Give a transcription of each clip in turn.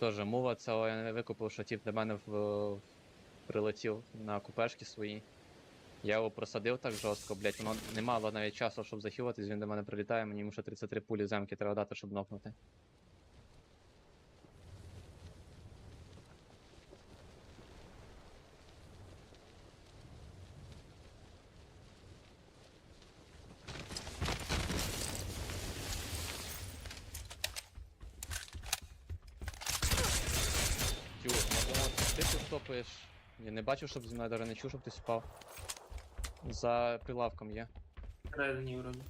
Теж мова цього я викупив, що тип до мене в... прилетів на купешки свої. Я його просадив так жорстко, блять, воно не мало навіть часу, щоб захилитись, він до мене прилітає, мені ще 33 пулі земки треба дати, щоб нокнути. Тю, можливо, ти тут стопаєш. Я не бачив, щоб зі мною даже не чув, щоб ти спав. За прилавком є. Всередині вроді.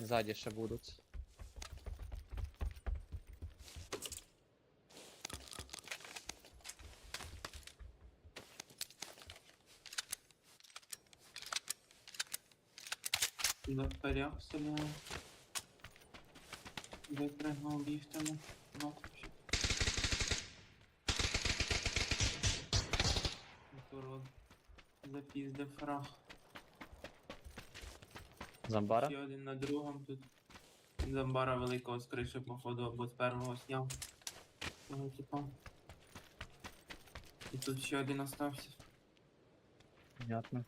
Ззаді ще будуть. На. Випригнув ліфтами. Нокнувся. Турод. Запіздив фраг. Замбара? Ще один на другому тут. Замбара великого з криші, походу, або з першого сняв. Того типа. І тут ще один остався. Понятно.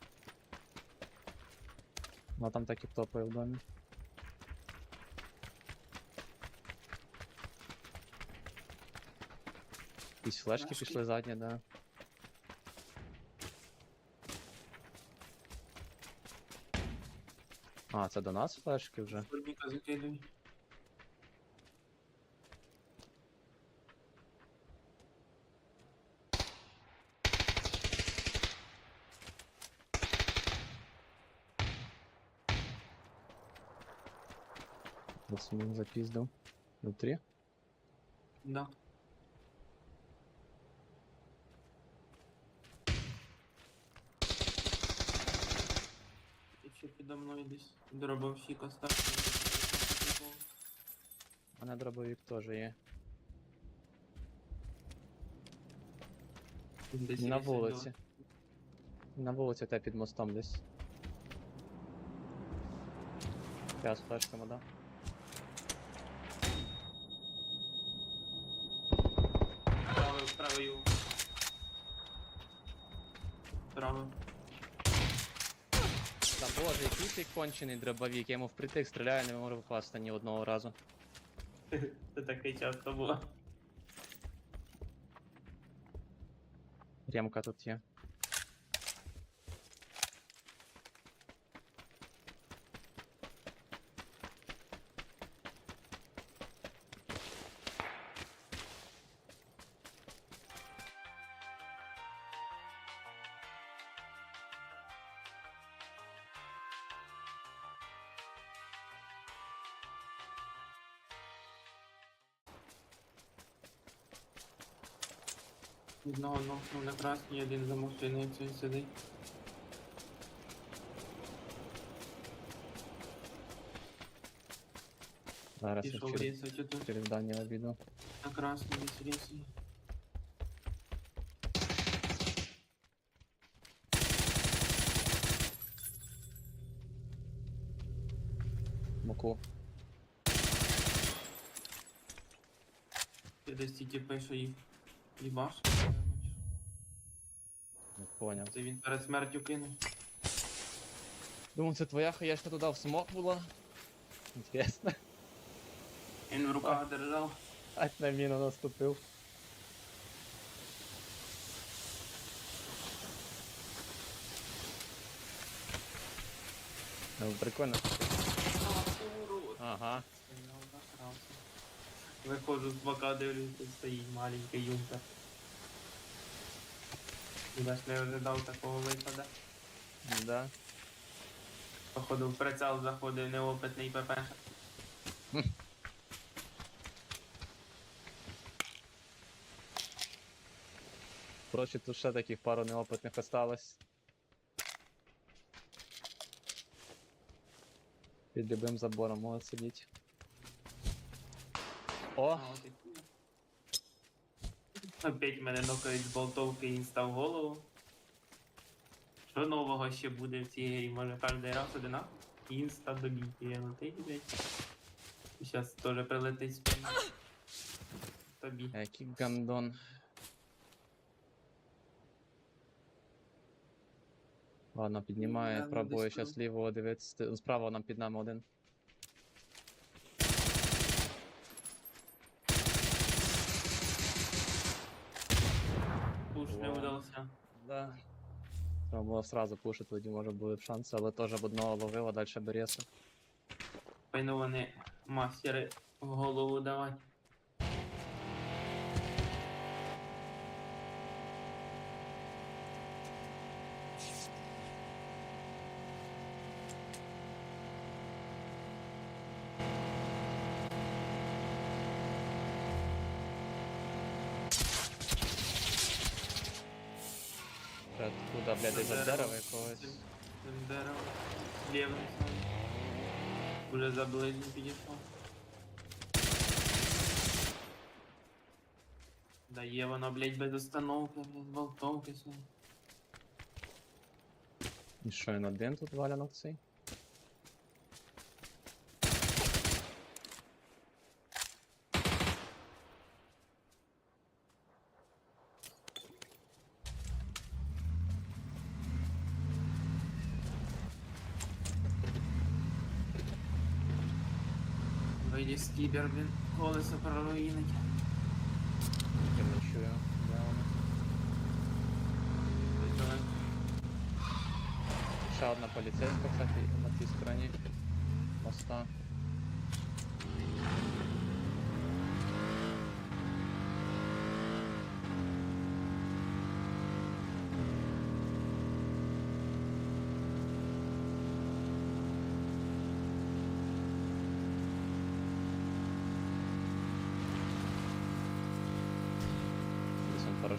Ну там так і топає в домі. Якісь флешки Флешки? пішли задні, да. А, це до нас флешки вже? Турніка закидуй. Ось він запіздив. Внутрі? Да. Підо мною десь дробовщик остався. У мене дробовик теж є. Десь На є вулиці. На вулиці та під мостом десь. Я з флешками, да? Правий. у- Правий. Та боже, який ти кончений дробовик, я йому впритик стріляю, не можу попасти ні одного разу. Це таке часто було. Ремка тут є. Одного нокнув на красній, один за машиною сидить. Зараз я Пішов через, рісать отут. через дальнє відео. На красній десь рісає. Муку. Ти десь ті тіпи, що їх їбаш. Не поняв. Це він перед смертю кинув. Думаю, це твоя хаєшка туди в смок була. Інтересно. Він в руках держав. Ать на міну наступив. Ну, прикольно. Ага. Стояв. Виходжу з бока, дивлюся, стоїть маленький юнкер. Я ж не ожидав такого виходу. Да. Походу в прицел заходив неопитний ПП. Коротше, тут ще таких пару неопитних осталось. Під любим забором можуть сидіти. О! Опять мене нокають з болтовки і став голову. Що нового ще буде в цій грі? Може кожен раз одинаково? Інста добійки, я летить, блядь. Зараз теж прилетить. Тобі. Який гандон. Ладно, піднімає, Ну, пробує десь щас лівого дивитися. Справа нам під нами один. Пуш не Во. вдався. Да. Треба сразу пушити, тоді може були б шанси, але теж об одного ловив, а далі Береса. Пойну вони мастери в голову давати. Треба туди, блядь, десь за дерево якогось. З дерева. Лівим сам. Уже за ближнім підійшов. Дає воно, блядь, без остановки, блядь, болтовки свої. І що, він один тут валянок цей? Вийде скібер, блін, колесо проруїнить. Я не чую. Де вони? Ще одна поліцейська, кстати, на цій стороні моста.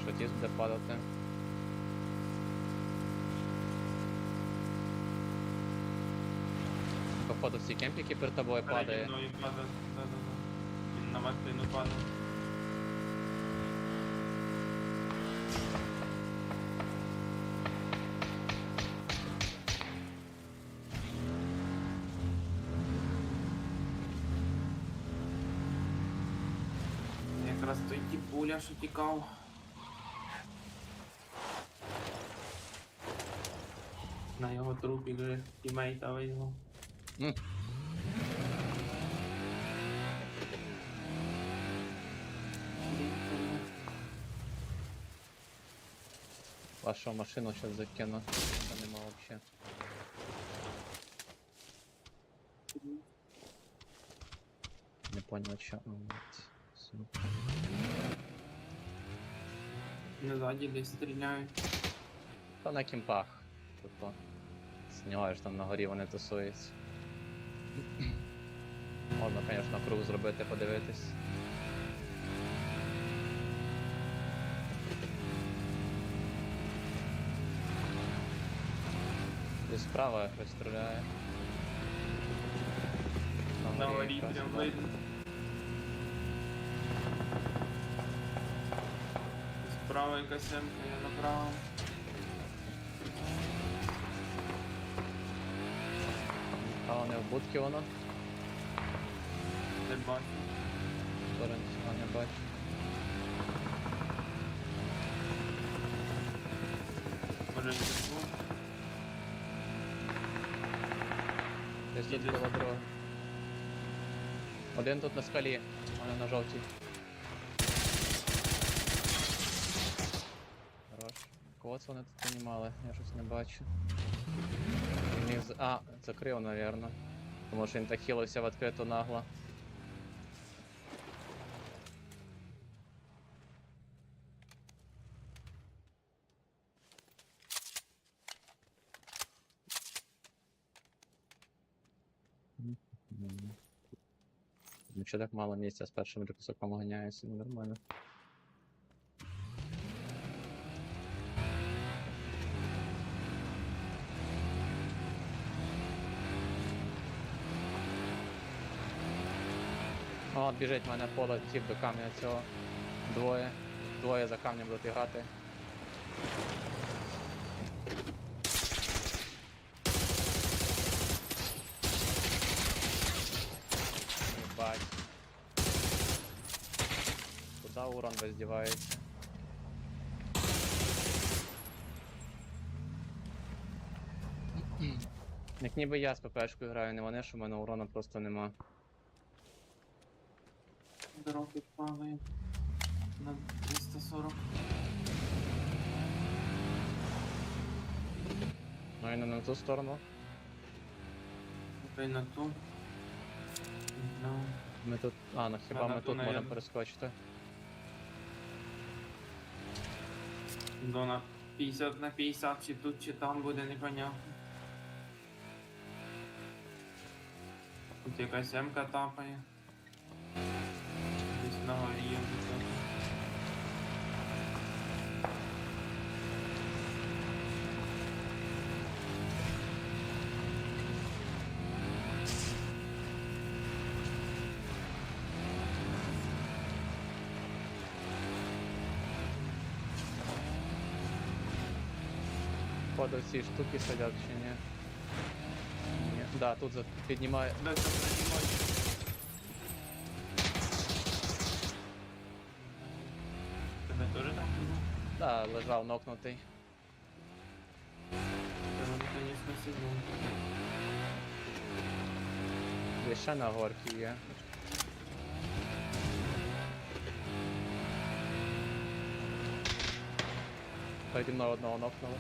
Он парашутіст буде падати. Походу всі кемп, які перед тобою падає. мною падає. Да-да-да. Він на машину падає. Якраз той тіпуля, що тікав. На його трупі вже тімейта визвав. М. Вашу машину сейчас закину. Та нема вообще. Не понял, що. Сука. Назаді десь стріляють. Та на кімпах. Типу. Знімаєш там на горі вони тусуються. Можна, звісно, круг зробити, подивитись. Десь справа хтось стріляє. На горі прям видно. Справа якась семка, я направо. Будці воно? Не бачу. Стороні, а не бачу. Може тут був. Десь тут Їде. коло. Один тут на скалі, а не на жовтій. Хорош. Кого це вони тут піднімали? Я щось не бачу. А, закрив, навірно. Тому що він так хилився в відкриту нагло. Ну що так мало місця з першим рюкзаком ганяється, ну нормально. О, біжить в мене поле, тіп до камня цього. Двоє. Двоє за камнем будуть грати. Єбать. Куда урон весь дівається? Як ніби я з ППшкою граю, не вони, що в мене урона просто нема. Дороги падає на 340. Ну і не на ту сторону. Окей, на ту. Ну, Ми тут. А, ну хіба на ми ту, тут можемо наверно. перескочити? Зона 50 на 50, чи тут, чи там буде непонятно. Тут якась М-ка тапає. Десь на горі є високо. Походу ці штуки сидять чи ні? Ні. Да, тут за- піднімає. Де це приймає? Да, лежав нокнутий. Ще на горці є. Переді мною одного нокнули.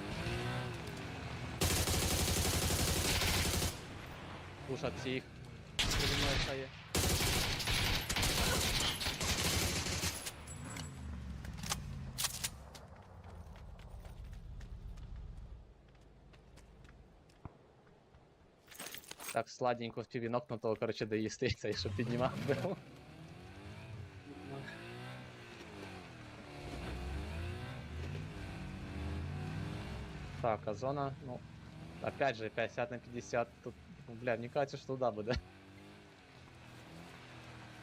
Пушать всіх. Переді мною ще є. Так, сладенько в піві нокнутого, короче, доїсти цей, щоб піднімав був. Так, а зона, ну, опять же, 50 на 50, тут, ну, бля, мне кажется, что туда буде.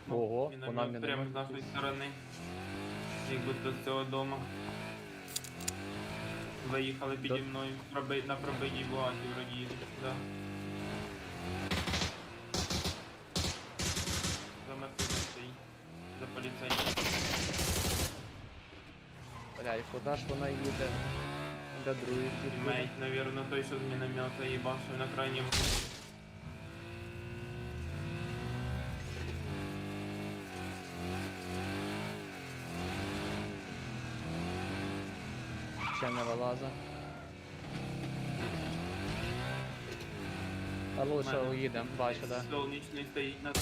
Ого, Він вона мене прямо з нашої сторони. Якби до цього дома. Заїхали піді мною проби... на пробиті багаті вроді їдуть. Да. Бля, і куди ж вона їде? Де другий тип їде? Мейт, навірно, той, що з міномета їбашив на крайньому. Ще не вилаза. А лучше Мене уїдем, бачу, да. Сонячний стоїть на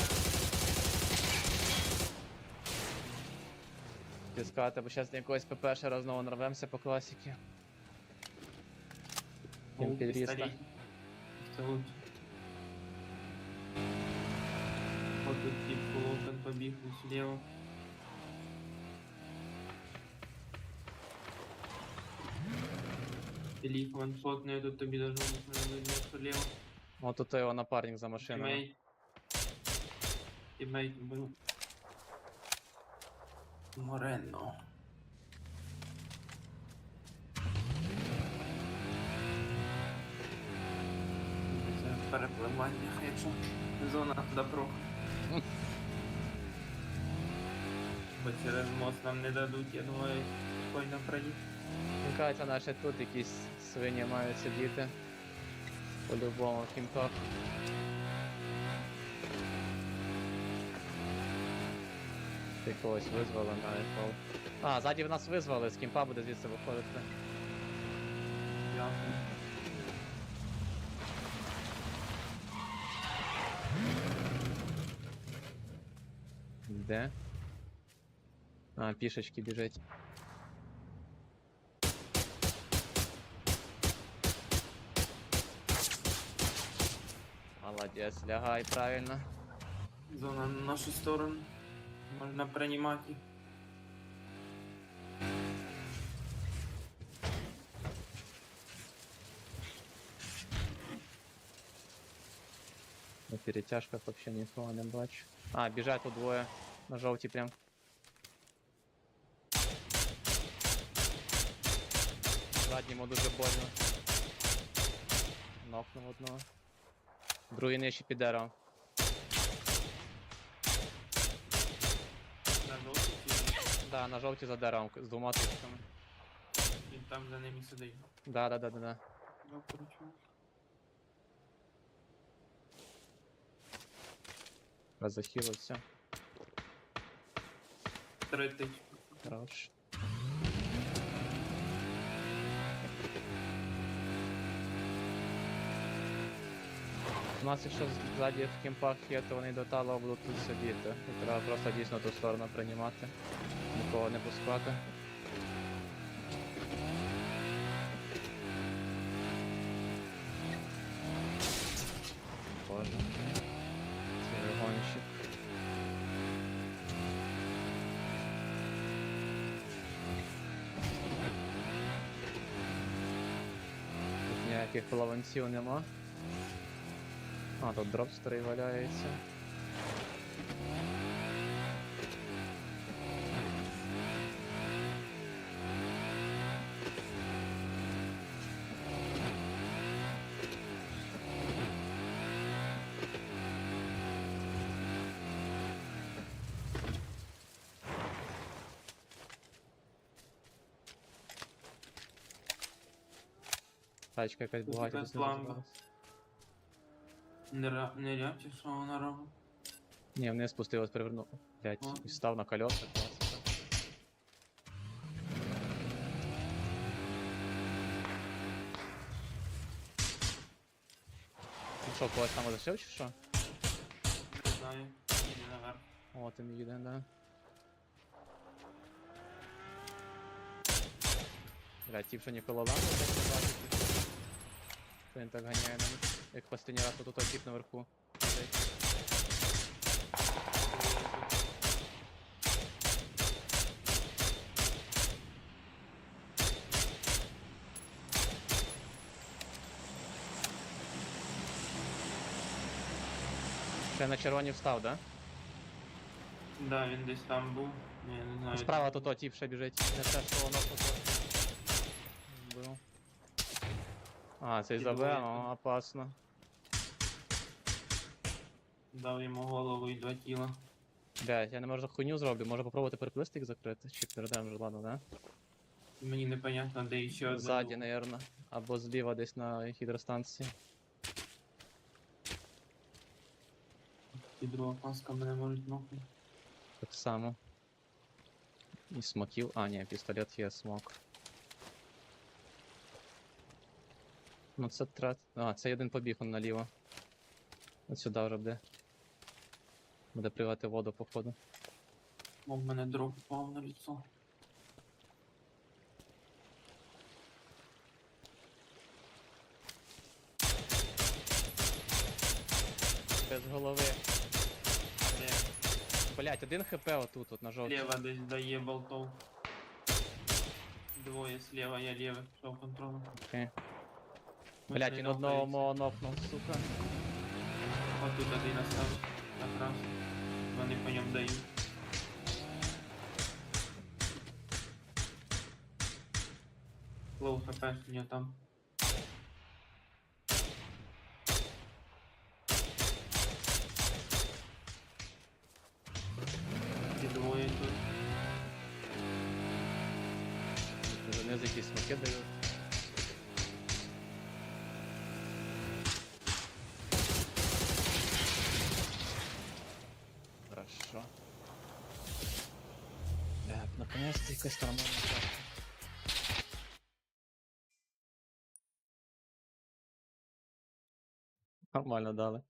Тискати, бо зараз на якогось ПП ще раз знову нарвемося по класіки. Їм підріста. Старій. Це лучше. От тут тип полотен побіг слева. Філіп ваншотний, тут тобі даже не видно, що лево. О, тут його напарник за машиною. Тімейт. Тімейт був. Морено. Це в перепливаннях, якщо зона добро. Бо через мост нам не дадуть, я думаю, спокійно проїхати. Мені кажеться, наші тут якісь свині мають сидіти. По-любому в Когось визвали на ефол. А, ззаді в нас визвали, з кімпа буде звідси виходити. Ясно. Де? А, пішечки біжить. Молодець, лягай правильно. Зона на нашу сторону. Можна приймати. їх. На перетяжках вообще нікого не бачу. А, біжать тут двоє. На жовтій прям. Задньому дуже больно. Нокнув одного. Другий нижче під деревом. Да, на жовті за деревом з двома тичками. Він там за ними сидить. Да, да, да, да, да. Раз захилився. Три тички. Хорош. У нас якщо ззаді в кімпах є, то вони до талого будуть тут сидіти. І треба просто дійсно ту сторону приймати. Нікого не пускати. Боже. Цей гонщик. Тут ніяких плаванців нема. А, тут дроп старий валяється. Тачка якась Тут багато якась десь не. Не, ра... не ряб, чи що вона робить? Ні, вниз спустилась, перевернув. Блять, О. і став на колеса. Ти що, когось там лишив чи що? Не знаю. Їде наверх. О, ти їде, да. Блять, ті вже ніколи лампу так не. Він так ганяє нам. Як останній раз тут тіп наверху. Ще на червоні встав, да? Да, він десь там був. Я не знаю. Справа тут тіп ще біжить. Не те, що воно тут. Був. А, цей Ті за Б, о, опасно. Дав йому голову і два тіла. Блять, я не можу хуйню зроблю, може попробувати переплисти їх закрити, чи перейдемо вже ладно, да? Мені непонятно, де ще один. Ззаді, наверно. Або зліва десь на гідростанції. І друга паска мене можуть нахуй. Так само. І смоків. А, ні, пістолет є смок. Ну це трат. А, це один побіг он наліво. От сюди вже буде. Буде плювати воду, походу. Мов мене дров впав на лицо. Без голови. Блять, один хп отут, от на жовтій. Слева десь дає болтов. Двоє слева, я лівий, що контролю. Окей. Блять, він одного мого нокнув, сука. От тут один остався. Якраз. Вони по ньому дають. Лоу хп у нього там. І двоє тут. Вже не якісь смоки дають. Якась нормальна карта. Нормально дали.